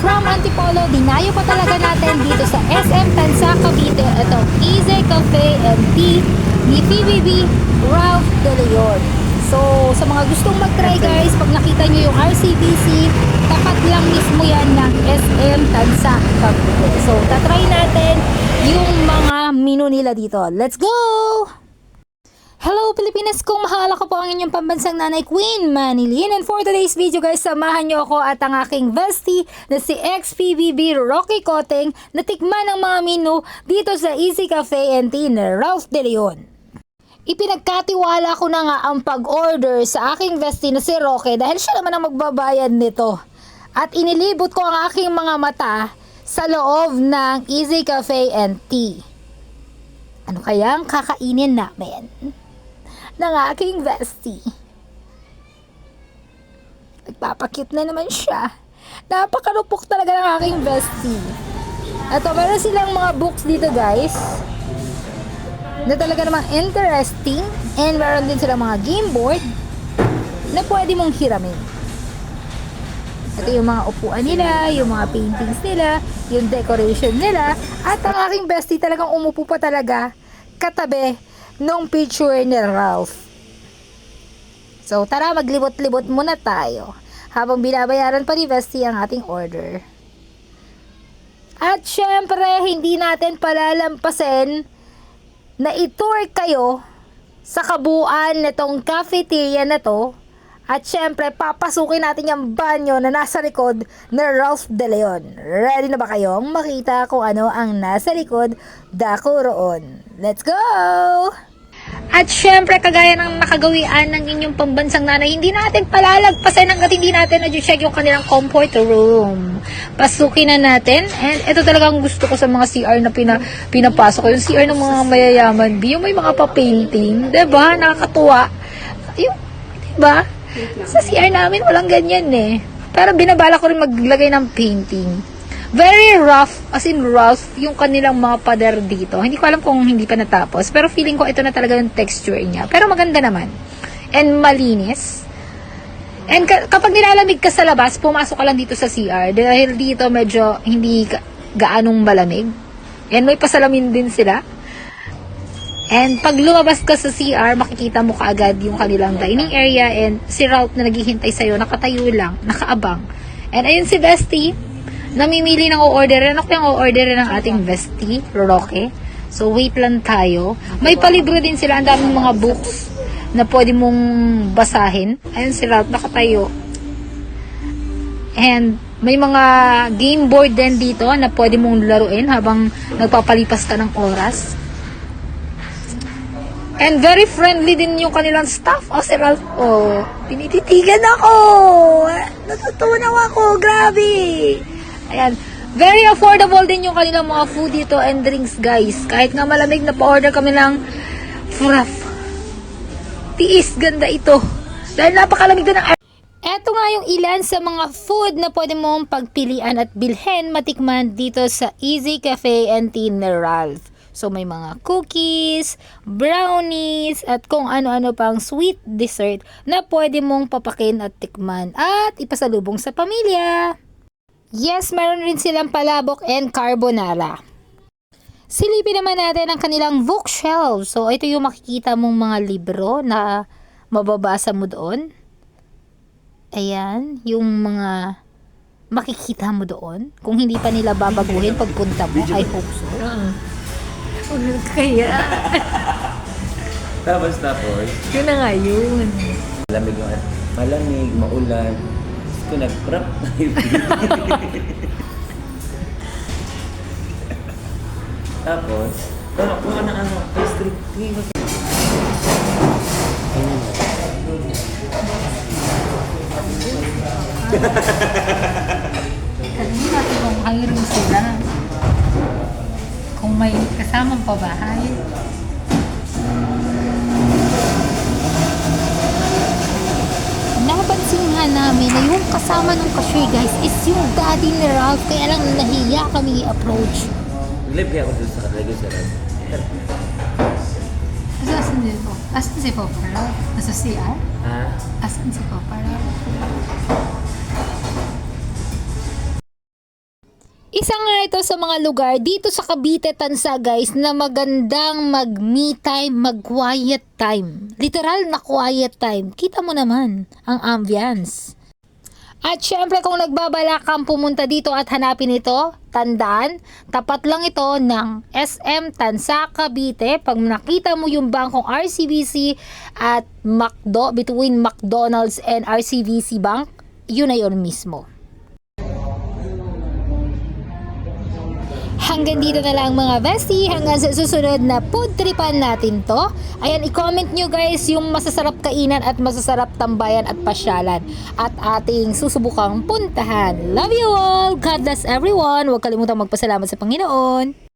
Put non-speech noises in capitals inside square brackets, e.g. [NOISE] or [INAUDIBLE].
from Antipolo, dinayo pa talaga natin dito sa SM Tansa, Cavite, itong Easy Cafe and Tea ni PBB Ralph De Leon. So, sa mga gustong mag-try guys, pag nakita nyo yung RCBC, tapat lang mismo yan ng SM Tansa, Cavite. So, tatry natin yung mga menu nila dito. Let's go! Hello Pilipinas, kung mahal ako po ang inyong pambansang nanay Queen Manilin and for today's video guys, samahan niyo ako at ang aking bestie na si XPBB Rocky Koteng na tikman ng mga menu dito sa Easy Cafe and Tea Ralph De Leon. Ipinagkatiwala ko na nga ang pag-order sa aking bestie na si Roque dahil siya naman ang magbabayad nito. At inilibot ko ang aking mga mata sa loob ng Easy Cafe and Tea. Ano kaya ang kakainin namin? Ng aking bestie. Nagpapakit na naman siya. Napakalupok talaga ng aking bestie. Ito, meron silang mga books dito guys. Na talaga namang interesting. And meron din silang mga game board na pwede mong hiramin. Ito yung mga upuan nila, yung mga paintings nila, yung decoration nila. At ang aking bestie talagang umupo pa talaga katabi nung picture ni Ralph. So tara maglibot-libot muna tayo habang binabayaran pa ni Bestie ang ating order. At syempre, hindi natin palalampasin na itour kayo sa kabuuan nitong cafeteria na to at syempre, papasukin natin yung banyo na nasa likod ni Ralph De Leon. Ready na ba kayong makita kung ano ang nasa likod? Dako roon. Let's go! At syempre, kagaya ng nakagawian ng inyong pambansang nanay, hindi natin palalagpasan hanggat hindi natin na-check yung kanilang comfort room. Pasukin na natin. And ito talagang gusto ko sa mga CR na pina, pinapasok. Yung CR ng mga mayayaman, yung may mga pa-painting. ba Nakakatuwa. Yung, 'di ba Sa CR namin, walang ganyan eh. Pero binabala ko rin maglagay ng painting. Very rough, as in rough, yung kanilang mga pader dito. Hindi ko alam kung hindi pa natapos. Pero feeling ko ito na talaga yung texture niya. Pero maganda naman. And malinis. And ka- kapag nilalamig ka sa labas, pumasok ka lang dito sa CR. Dahil dito medyo hindi gaanong malamig. And may pasalamin din sila. And pag lumabas ka sa CR, makikita mo kaagad yung kanilang dining area and si Ralph na naghihintay sa'yo, nakatayo lang, nakaabang. And ayun si Bestie, namimili ng o-orderin. Ako yung o-orderin ng ating Bestie, Roque. So, wait lang tayo. May palibre din sila. Ang daming mga books na pwede mong basahin. Ayun si Ralph, nakatayo. And may mga game board din dito na pwede mong laruin habang nagpapalipas ka ng oras. And very friendly din yung kanilang staff. Oh, si Ralph, oh, tinititigan ako. Natutunaw ako. Grabe. Ayan. Very affordable din yung kanilang mga food dito and drinks, guys. Kahit nga malamig na pa-order kami ng frap. Tiis, ganda ito. Dahil napakalamig din ng Eto nga yung ilan sa mga food na pwede mong pagpilian at bilhin matikman dito sa Easy Cafe and Tea ni Ralph. So may mga cookies, brownies, at kung ano-ano pang sweet dessert na pwede mong papakin at tikman at ipasalubong sa pamilya. Yes, meron rin silang palabok and carbonara. Silipin naman natin ang kanilang bookshelf. So, ito yung makikita mong mga libro na mababasa mo doon. Ayan, yung mga makikita mo doon. Kung hindi pa nila babaguhin pagpunta mo, I hope so. Kaya, Tapos tapos, yun na nga yun. malamig yung malamig, maulan. Ko nag-crop na [LAUGHS] yung Tapos, pero kung ano ano, pastry, ko Sabihin natin kung hiring sila. Kung may kasamang pabahay. Nga namin na yung kasama ng cashier guys is yung daddy ni Ralph kaya lang nahiya kami i-approach. Live kaya ako doon sa Kalagay sa Rad. Asan si po? Asan si Papa Ralph? Nasa CR? Ha? Asan si Papa Ralph? Isa ito sa mga lugar dito sa Cavite, Tansa guys na magandang mag me time, mag quiet time. Literal na quiet time. Kita mo naman ang ambience. At syempre kung nagbabala kang pumunta dito at hanapin ito, tandaan, tapat lang ito ng SM Tansa Cavite. Pag nakita mo yung bangkong RCBC at McDo, between McDonald's and RCBC Bank, yun na yun mismo. Hanggang dito na lang mga bestie. Hanggang sa susunod na food tripan natin to. Ayan, i-comment nyo guys yung masasarap kainan at masasarap tambayan at pasyalan. At ating susubukang puntahan. Love you all! God bless everyone! Huwag kalimutang magpasalamat sa Panginoon.